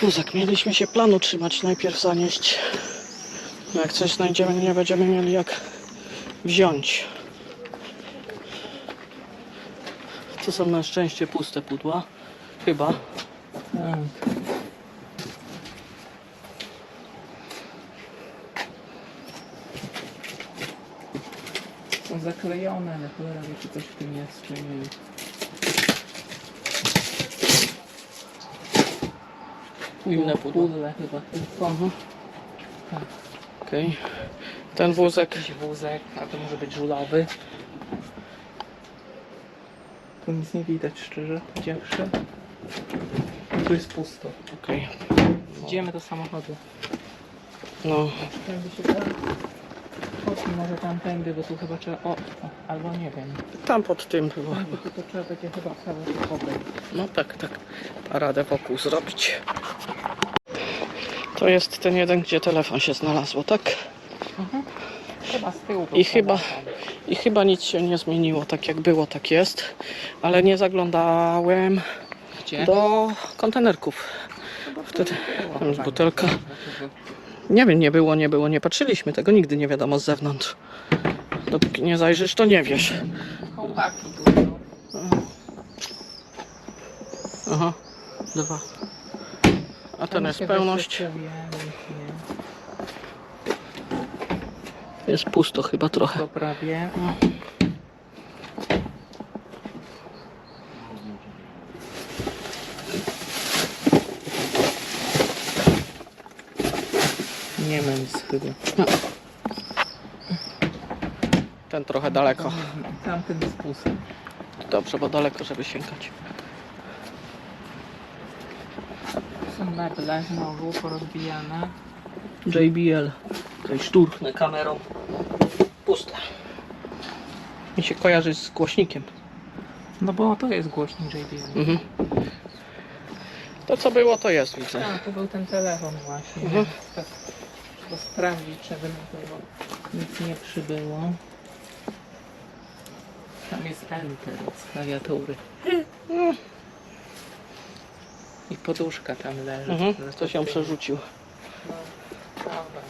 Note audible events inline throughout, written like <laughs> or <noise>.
Wózek. Mieliśmy się planu trzymać, najpierw zanieść. No Jak coś znajdziemy, nie będziemy mieli jak wziąć. To są na szczęście puste pudła. Chyba. Tak. Są zaklejone, ale cholera wie, czy coś w tym jest, czy nie. Inne pudło. Pudle chyba. Mhm. Tak. Okej. Ten wózek. Jakiś wózek, a to może być żulowy. Tu nic nie widać, szczerze powiedziawszy. Tu jest pusto. Okej. Idziemy do samochodu. No. Tędy się da. Chodźmy może tamtędy, bo tu chyba trzeba... O, albo nie wiem. Tam pod tym tu to trzeba będzie chyba cały. No tak, tak. Paradę wokół zrobić. To jest ten jeden, gdzie telefon się znalazło, tak? Mhm. Chyba z tyłu. I chyba. I chyba nic się nie zmieniło, tak jak było, tak jest. Ale nie zaglądałem Gdzie? do kontenerków. Wtedy tam jest chyba. butelka. Nie wiem, nie było, nie było, nie patrzyliśmy. Tego nigdy nie wiadomo z zewnątrz. Dopóki nie zajrzysz, to nie wiesz. Są. Aha, dwa. A ten jest pełność. Jest pusto chyba trochę. To prawie. Nie ma nic chyba. Ten trochę daleko. Tamten jest pusty. Dobrze, bo daleko, żeby sięgać. Meble znowu porozbijane. JBL. Tutaj szturchnę kamerą. Puste. Mi się kojarzy z głośnikiem. No bo to jest głośnik JBL. Mhm. To co było, to jest, widzę. A, to był ten telefon właśnie. Mhm. Tak, sprawdzić, żeby na tego nic nie przybyło. Tam jest enter z klawiatury. I poduszka tam leży. Mhm. To się tym- przerzucił. No, dobra.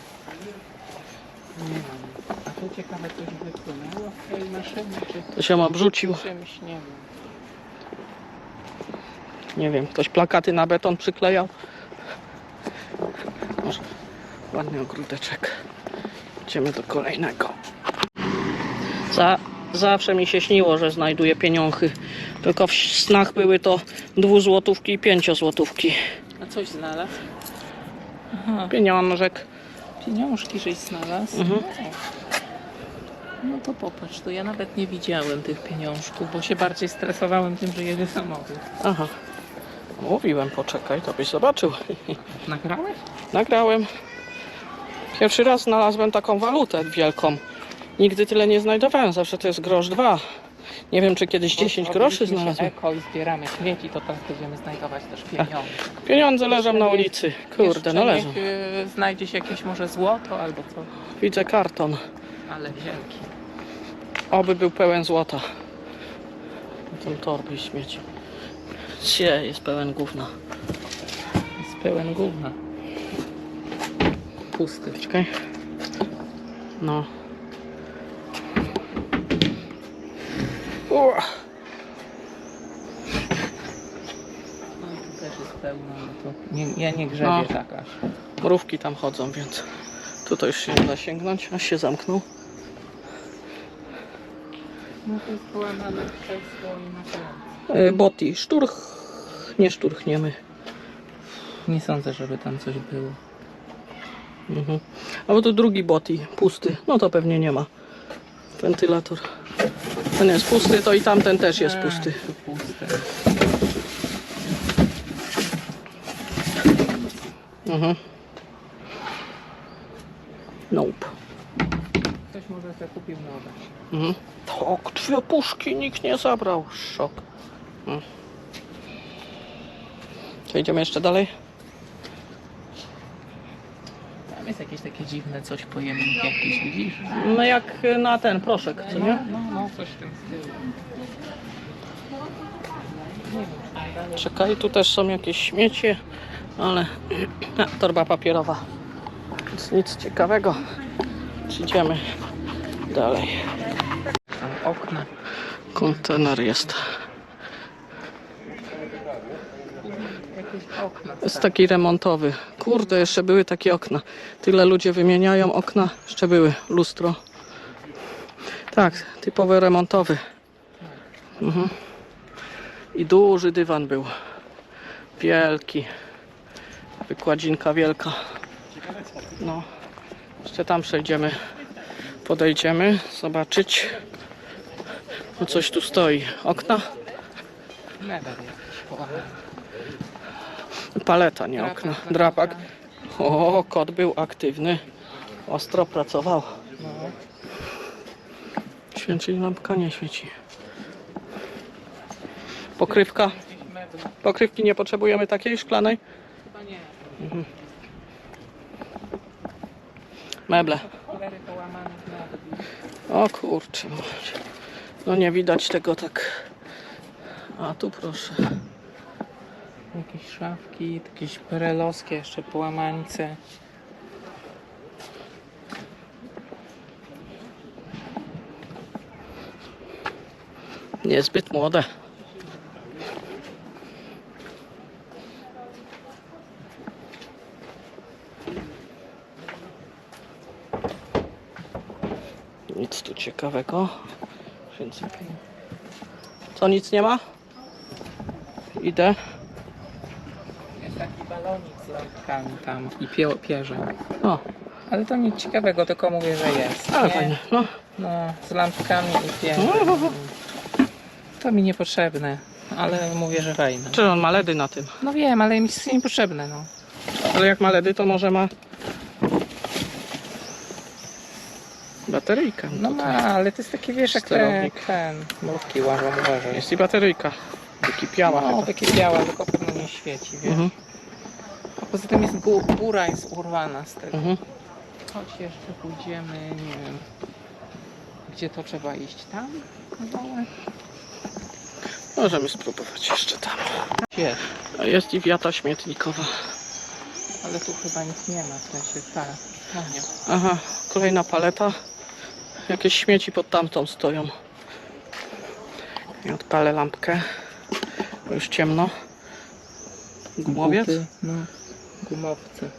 Nie mam. A tu ciekawe coś wypłynęło w tej maszynie, czy To się obrzucił. czymś, nie wiem. Nie wiem, ktoś plakaty na beton przyklejał. Może ładny ogródeczek. Idziemy do kolejnego. Za, zawsze mi się śniło, że znajduję pieniądze. Tylko w snach były to dwuzłotówki i pięciozłotówki. A coś znalazł? Aha, Pieniążek. pieniążki żeś znalazł? Mhm. No to popatrz, to ja nawet nie widziałem tych pieniążków, bo się bardziej stresowałem tym, że jedzie samochód. Aha. Mówiłem, poczekaj, to byś zobaczył. <laughs> Nagrałeś? Nagrałem. Pierwszy raz znalazłem taką walutę wielką. Nigdy tyle nie znajdowałem, zawsze to jest grosz dwa. Nie wiem, czy kiedyś 10 groszy znalazłem. eko i zbieramy śmieci, to teraz będziemy znajdować też pieniądze. Pieniądze leżą na ulicy. Kurde, Jeszcze no leżą. niech, y, znajdzie się jakieś może złoto albo co, Widzę karton. ale wielki. Oby był pełen złota. Tam torby i śmieci. Sie, jest pełen gówna. Jest pełen gówna. Pusty. Czekaj. No. Ua. No i tu też jest pełno, no to nie, ja nie grzebię No. tak aż. Mrówki tam chodzą, więc tutaj już się nie da sięgnąć, aż się zamknął. No to jest połamane krzesło i na. E, Boty, szturch, nie szturchniemy. Nie sądzę, żeby tam coś było. Mhm. A bo to drugi boty, pusty. No to pewnie nie ma. Wentylator. Ten jest pusty, to i tamten też jest A, pusty. Mhm. Nope. Ktoś może sobie kupił nowe. Mhm. Tak, dwie puszki nikt nie zabrał. Szok. Mhm. To idziemy jeszcze dalej? Tam jest jakieś takie dziwne coś pojemnik jakiś, widzisz? No jak na ten proszek, co No, nie? no, no, coś w tym stylu. Czekaj, tu też są jakieś śmiecie, ale <clears throat> a, torba papierowa. Więc nic ciekawego. Idziemy dalej. Tam okna. Kontener jest. Jakieś okna. Jest taki remontowy. Kurde, jeszcze były takie okna. Tyle ludzie wymieniają okna. Jeszcze były lustro. Tak, typowy remontowy. Mhm. I duży dywan był. Wielki. Wykładzinka wielka. No. Jeszcze tam przejdziemy. Podejdziemy zobaczyć. No coś tu stoi. Okna? Paleta, nie okna. drapak. O, kot był aktywny. Ostro pracował. Świeci lampka, nie świeci. Pokrywka. Pokrywki nie potrzebujemy takiej szklanej. Chyba nie. Meble. O kurczę. No nie widać tego tak. A tu proszę. Jakieś szafki, jakieś perelowskie jeszcze połamańce. Niezbyt młode. Nic tu ciekawego. Więc... Co, nic nie ma? Idę. Z lampkami tam i pie pierze. O, Ale to nic ciekawego, tylko mówię, że jest. ale nie? fajnie. No. No, z lampkami i pierze. To mi niepotrzebne, ale mówię, że fajne. Czy on ma ledy na tym? No wiem, ale mi jest niepotrzebne, no. Ale jak ma ledy, to może ma bateryjkę. No ma, ale to jest taki, wiesz, jak ten, Sterownik. ten mrówki łażą, uważaj. Jest i bateryjka. Wykipiała No, chyba. takie białe, tylko pewno nie świeci, wiesz. Mhm. Poza tym jest gó- góra jest urwana z tego. Mhm. Chodź jeszcze pójdziemy, nie wiem, gdzie to trzeba iść, tam? Możemy spróbować jeszcze tam. Jest, A Jest i wiata śmietnikowa. ale tu chyba nic nie ma, w sensie tak. No nie. Aha, kolejna paleta. Jakieś śmieci pod tamtą stoją. I odpalę lampkę. Bo już ciemno. Gumowiec? Buty, No, gumowce.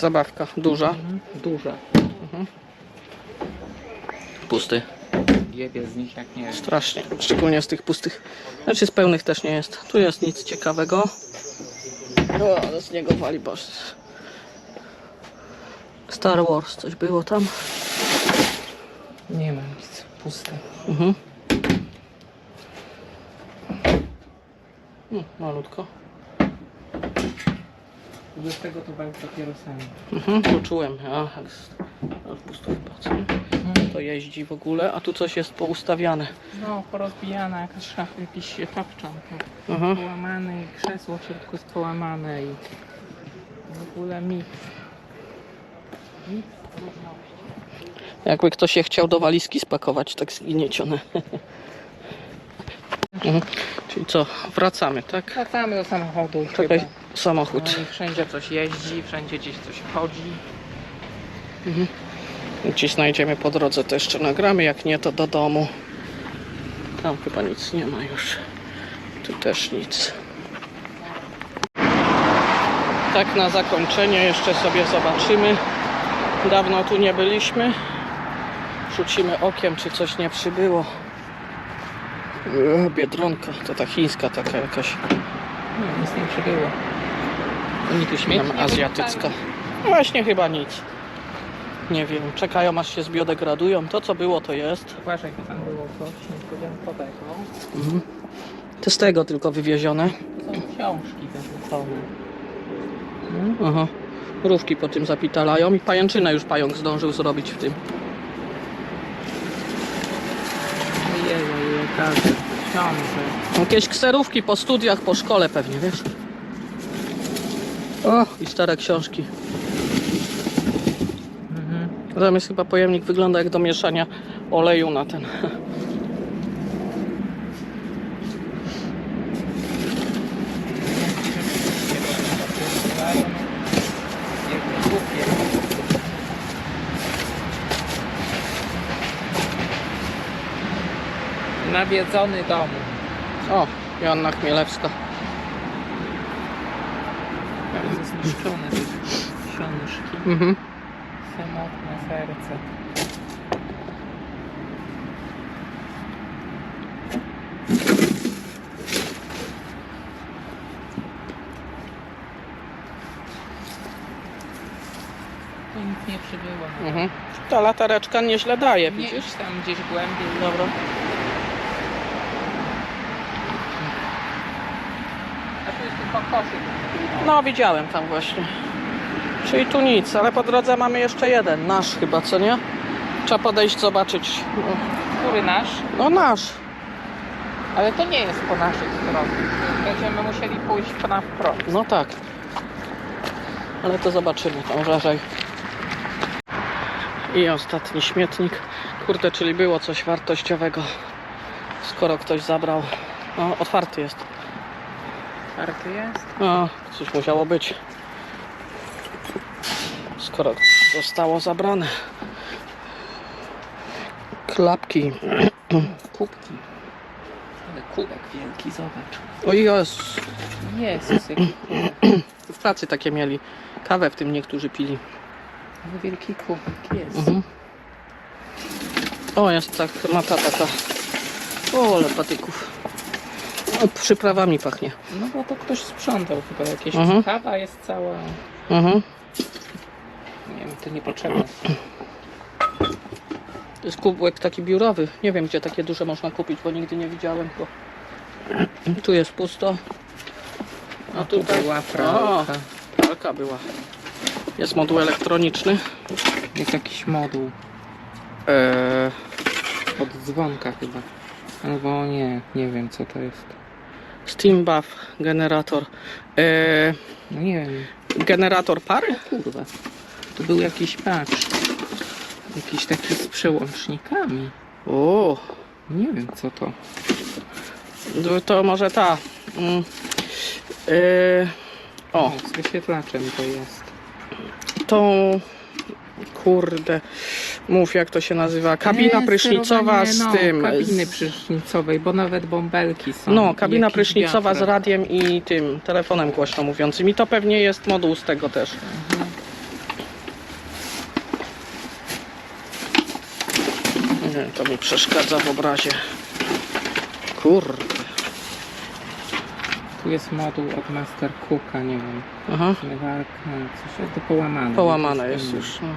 Zabawka duża. Mhm. Duża. Pusty. Jebie z nich jak nie wiem. Strasznie. Szczególnie z tych pustych. Znaczy z pełnych też nie jest. Tu jest nic ciekawego. O, ale z niego wali boż. Star Wars coś było tam. Nie ma nic, puste. Mhm. Mm, malutko. Bez tego to bał papierosami. Mhm, poczułem. A, jest. A, pustówka, co? To jeździ w ogóle, a tu coś jest poustawiane. No, porozbijana jakaś szafa, jakiś tapczan. Mhm. Połamany i krzesło w środku jest połamane i w ogóle mi. Nic różności. Jakby ktoś się chciał do walizki spakować, tak zgniecione. mhm. Czyli co, wracamy, tak? Wracamy do samochodu. Czekaj, chyba. samochód. No i wszędzie coś jeździ, wszędzie gdzieś coś chodzi. Gdzieś znajdziemy po drodze, to jeszcze nagramy, jak nie to do domu. Tam chyba nic nie ma już. Tu też nic. Tak na zakończenie jeszcze sobie zobaczymy. Dawno tu nie byliśmy. Rzucimy okiem, czy coś nie przybyło. E, Biedronka, to ta chińska taka jakaś, No, nic nie przybyło. Oni tu śmieci tam azjatycka. Właśnie chyba nic. Nie wiem, czekają aż się zbiodegradują. To co było, to jest. Uważaj, bo tam było coś niespodziankowego. Mhm. To z tego tylko wywiezione. To są książki wyrzucone. Aha. Mrówki po tym zapitalają i pajęczynę już pająk zdążył zrobić w tym. Każdy. Książek. Jakieś kserówki po studiach, po szkole pewnie, wiesz? O, i stare książki. Mhm. Tam jest chyba pojemnik, wygląda jak do mieszania oleju na ten Nawiedzony dom. O, Joanna Chmielewska. Bardzo zniszczone te książki. Mhm. Samotne serce. Nic nie przybyło. Mhm. Ta latareczka nieźle daje, Nie widzisz? idź tam gdzieś głębiej. Dobra. A tu jest tylko koszyk. No, widziałem tam właśnie. Czyli tu nic, ale po drodze mamy jeszcze jeden, nasz chyba, co nie? Trzeba podejść, zobaczyć. Który nasz? no nasz. Ale to nie jest po naszej stronie. Będziemy musieli pójść na wprost. No tak. Ale to zobaczymy tam wyżej. I ostatni śmietnik. Kurde, czyli było coś wartościowego. Skoro ktoś zabrał. No, otwarty jest. Karty jest? No, coś musiało być. Skoro zostało zabrane. Klapki. <clears throat> Kubki. Ale kubek wielki, zobacz. O Jezus. Jezus, jaki kubek. <clears throat> W pracy takie mieli. Kawę w tym niektórzy pili. No wielki kubek jest. Mhm. O, jest tak, mata taka. O, ale patyków. O, przyprawami pachnie. No bo to ktoś sprzątał chyba jakieś. Mhm. Kawa jest cała. Mhm. Nie wiem, to niepotrzebne. To jest kubek taki biurowy. Nie wiem, gdzie takie duże można kupić, bo nigdy nie widziałem go. Tu jest pusto. A tu była pralka. Pralka była. Jest moduł elektroniczny. Jest jakiś moduł. Eee, Od dzwonka chyba. Albo nie, nie wiem co to jest. Steam buff, generator. Eee, No nie wiem. generator pary? Kurwa. Tu był jakiś patrz. Jakiś taki z przełącznikami. O, Nie wiem co to. to- to może ta. Mm, o, O, z wyświetlaczem to jest. tą. Kurde, mów jak to się nazywa. Kabina Eee, prysznicowa z sterowanie, tym. No, kabiny z- prysznicowej, bo nawet bąbelki są. No, kabina jakiś prysznicowa z radiem i tym telefonem głośno mówiącym. I to pewnie jest moduł z tego też. Nie, to mi przeszkadza w obrazie. Kurde. Tu jest moduł od Master Cooka, nie wiem. Aha. Zmywarka, coś jest to połamane. Połamane jest już. No.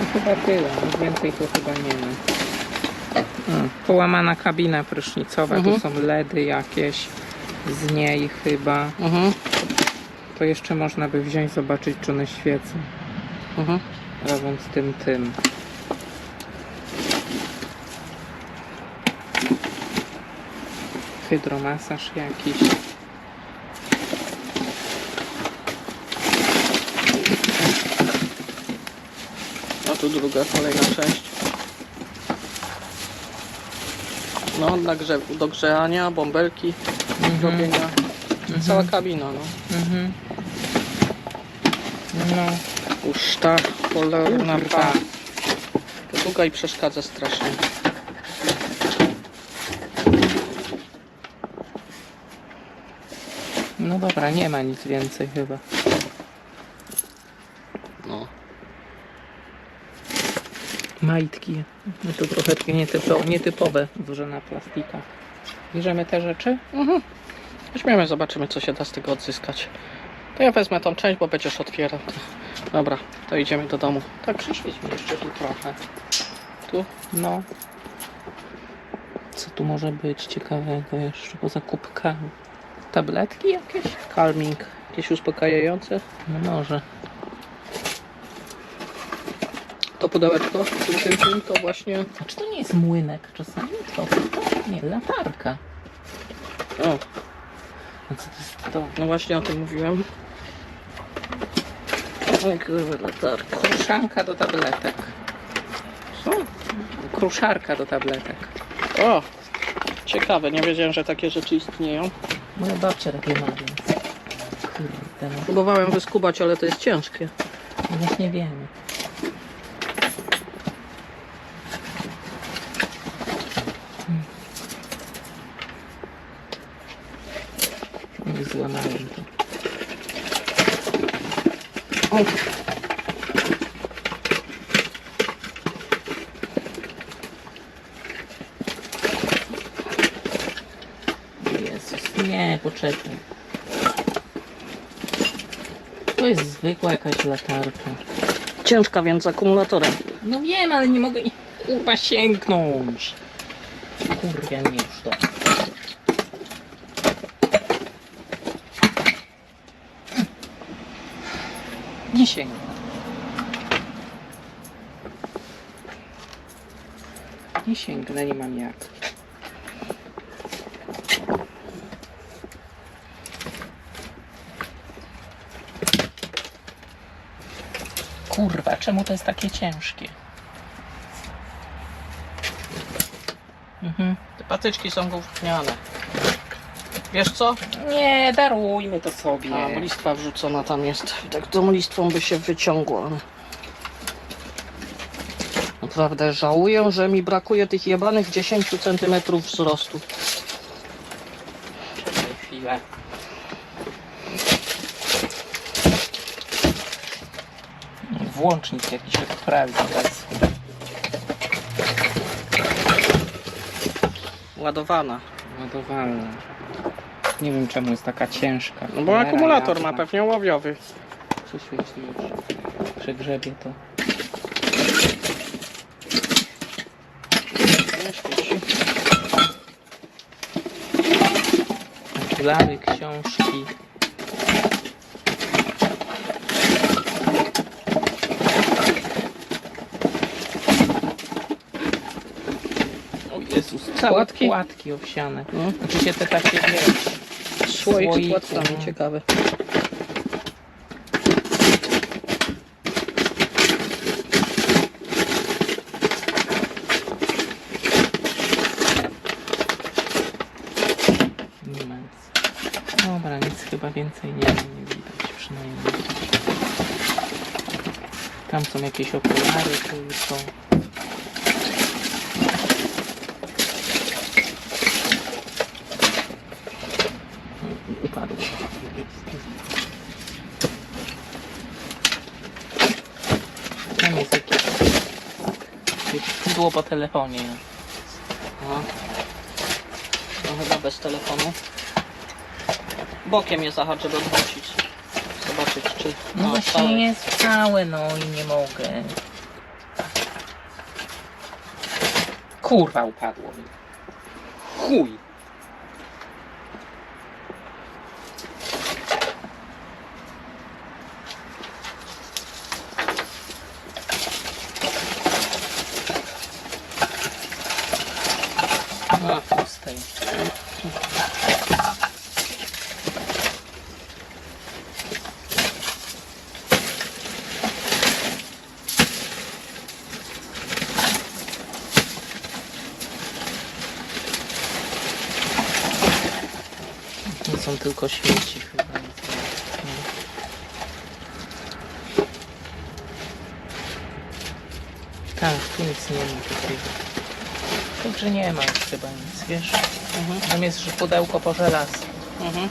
No chyba tyle, nic więcej tu chyba nie ma. A, połamana kabina prysznicowa, Mhm. tu są LEDy jakieś z niej chyba. Mhm. To jeszcze można by wziąć, zobaczyć czy one świecą. Mhm. Razem z tym tym. Hydromasaż jakiś. A tu druga, kolejna część. No, na grze, do grzania, bąbelki, robienia. Cała kabina, no. Mhm. No, Już ta cholerna kurwa. pa. Długa i przeszkadza strasznie. No dobra, nie ma nic więcej chyba. No. Majtki. No to trochę nietypowe, nietypowe duże na plastikach. Bierzemy te rzeczy? Mhm. Weźmiemy, zobaczymy co się da z tego odzyskać. To ja wezmę tą część, bo będziesz otwierał. Dobra, to idziemy do domu. Tak, przyświeć mi jeszcze tu trochę. Tu? No. Co tu może być ciekawego jeszcze poza kubkami? Tabletki jakieś? Calming. Jakieś uspokajające. No może. To pudełeczko, tym, tym, tym, to właśnie... A czy to nie jest młynek czasami? Co to? Nie, latarka. O, A co to jest to? no właśnie o tym mówiłem. O kurwa, latarka. Kruszanka do tabletek. Co? Kruszarka do tabletek. O, ciekawe, nie wiedziałem, że takie rzeczy istnieją. Moja babcia takie ma, więc... Kurde. no. Próbowałem wyskubać, ale to jest ciężkie. Właśnie wiemy. Nie złamałem to. O. Jezus, To jest zwykła jakaś latarka. Ciężka, więc akumulatorem. No wiem, ale nie mogę kurwa sięgnąć. Kurwa, nie już to. Nie sięgnę. Nie sięgnę, nie mam jak. Kurwa, czemu to jest takie ciężkie? Mhm. Te patyczki są gówniane. Wiesz co? Nie, darujmy to sobie. A, listwa wrzucona tam jest. Tak tą listwą by się wyciągło. ale- Naprawdę żałuję, że mi brakuje tych jebanych 10 cm wzrostu. Czekaj chwilę. Włącznik jakiś poprawił teraz. Ładowana. Ładowalna. Nie wiem czemu jest taka ciężka. No bo Cholera akumulator jasna. ma pewnie łowiowy. Przyświeci już. Przegrzebie to. Nie świeci. Okulary, książki. O Całe Płatki? owsiane. No. Znaczy się te takie, wiesz, Słoik z Słoiki, płatkami, no. ciekawe. Dobra, nic chyba więcej nie, nie widać przynajmniej. Tam są jakieś okulary, tu są. Upadło. Tam jest jakieś... Było po telefonie. Aha. No chyba bez telefonu. Bokiem je zahaczę, żeby odwrócić. Zobaczyć czy... No całe. właśnie jest całe, no i nie mogę. Kurwa upadło mi. Chuj. No, pustej. To są tylko śmieci chyba. nic nie. Tak, tu nic nie ma takiego. Także nie ma już chyba nic, wiesz? Mhm. Tam jest że pudełko po żelaz. Mhm.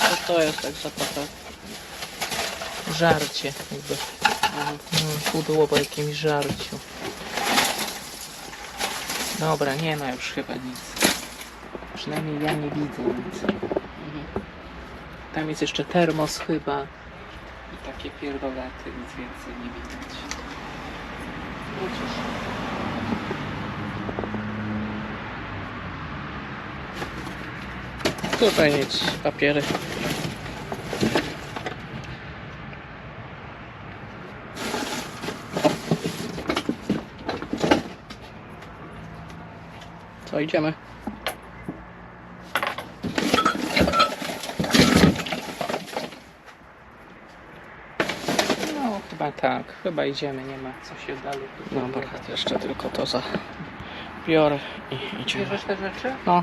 Co to jest tak za papier? Żarcie jakby. Mhm. Mm, Pudło po jakimś żarciu. Dobra, nie ma już chyba nic. Przynajmniej ja nie widzę nic. Mhm. Tam jest jeszcze termos chyba. Takie pierdolaty, nic więcej nie widać. No cóż. Tutaj nic, papiery. Co, idziemy? No, chyba tak. Chyba idziemy, nie ma co się dalej. tutaj Dobra, jeszcze tylko to za... Biorę i idziemy. Bierzesz te rzeczy? No.